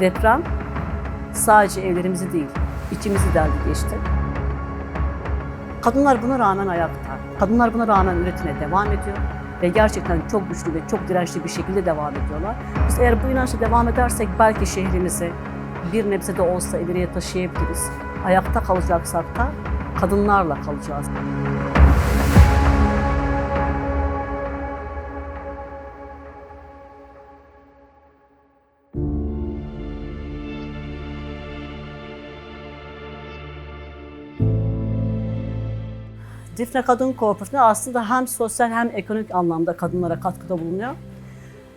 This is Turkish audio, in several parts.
Deprem sadece evlerimizi değil, içimizi deldi geçti. Kadınlar buna rağmen ayakta. Kadınlar buna rağmen üretime devam ediyor. Ve gerçekten çok güçlü ve çok dirençli bir şekilde devam ediyorlar. Biz eğer bu inançla devam edersek belki şehrimizi bir nebze de olsa ileriye taşıyabiliriz. Ayakta kalacaksak da kadınlarla kalacağız. Difne Kadın Kooperatifinde aslında hem sosyal hem ekonomik anlamda kadınlara katkıda bulunuyor.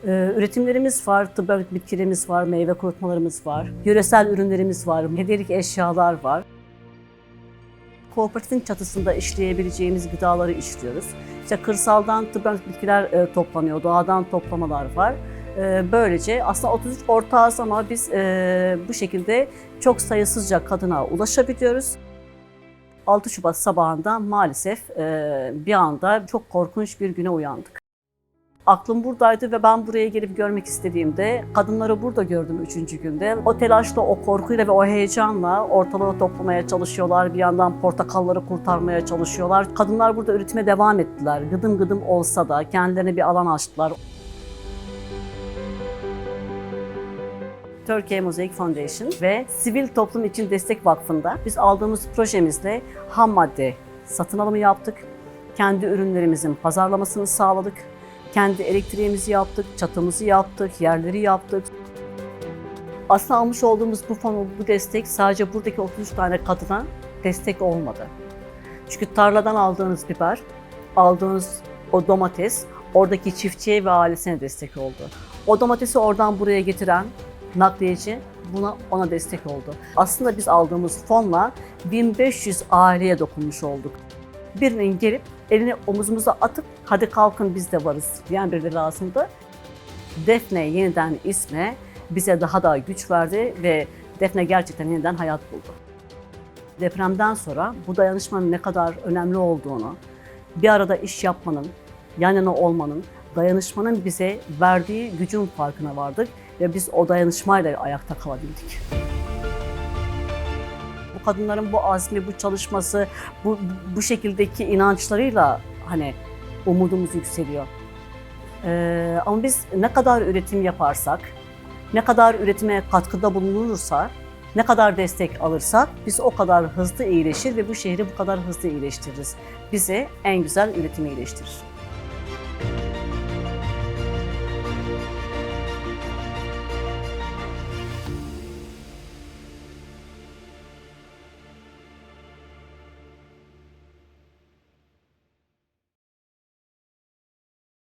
Ee, üretimlerimiz var, tıbbi bitkilerimiz var, meyve kurutmalarımız var, yöresel ürünlerimiz var, hediyelik eşyalar var. Kooperatifin çatısında işleyebileceğimiz gıdaları işliyoruz. İşte kırsaldan tıbbi bitkiler e, toplanıyor, doğadan toplamalar var. E, böylece aslında 33 ortağız ama biz e, bu şekilde çok sayısızca kadına ulaşabiliyoruz. 6 Şubat sabahında maalesef e, bir anda çok korkunç bir güne uyandık. Aklım buradaydı ve ben buraya gelip görmek istediğimde kadınları burada gördüm üçüncü günde. O telaşla, o korkuyla ve o heyecanla ortalığı toplamaya çalışıyorlar. Bir yandan portakalları kurtarmaya çalışıyorlar. Kadınlar burada üretime devam ettiler. Gıdım gıdım olsa da kendilerine bir alan açtılar. Türkiye Mosaic Foundation ve Sivil Toplum İçin Destek Vakfı'nda biz aldığımız projemizle ham madde satın alımı yaptık. Kendi ürünlerimizin pazarlamasını sağladık. Kendi elektriğimizi yaptık, çatımızı yaptık, yerleri yaptık. Aslında almış olduğumuz bu fon, bu destek sadece buradaki 33 tane kadına destek olmadı. Çünkü tarladan aldığınız biber, aldığınız o domates oradaki çiftçiye ve ailesine destek oldu. O domatesi oradan buraya getiren nakliyeci buna ona destek oldu. Aslında biz aldığımız fonla 1500 aileye dokunmuş olduk. Birinin gelip elini omuzumuza atıp hadi kalkın biz de varız diyen birileri lazımdı. Defne yeniden isme bize daha da güç verdi ve Defne gerçekten yeniden hayat buldu. Depremden sonra bu dayanışmanın ne kadar önemli olduğunu, bir arada iş yapmanın, yan yana olmanın, dayanışmanın bize verdiği gücün farkına vardık ve biz o dayanışmayla ayakta kalabildik. Bu kadınların bu azmi, bu çalışması, bu, bu şekildeki inançlarıyla hani umudumuz yükseliyor. Ee, ama biz ne kadar üretim yaparsak, ne kadar üretime katkıda bulunursa, ne kadar destek alırsak biz o kadar hızlı iyileşir ve bu şehri bu kadar hızlı iyileştiririz. Bize en güzel üretimi iyileştirir.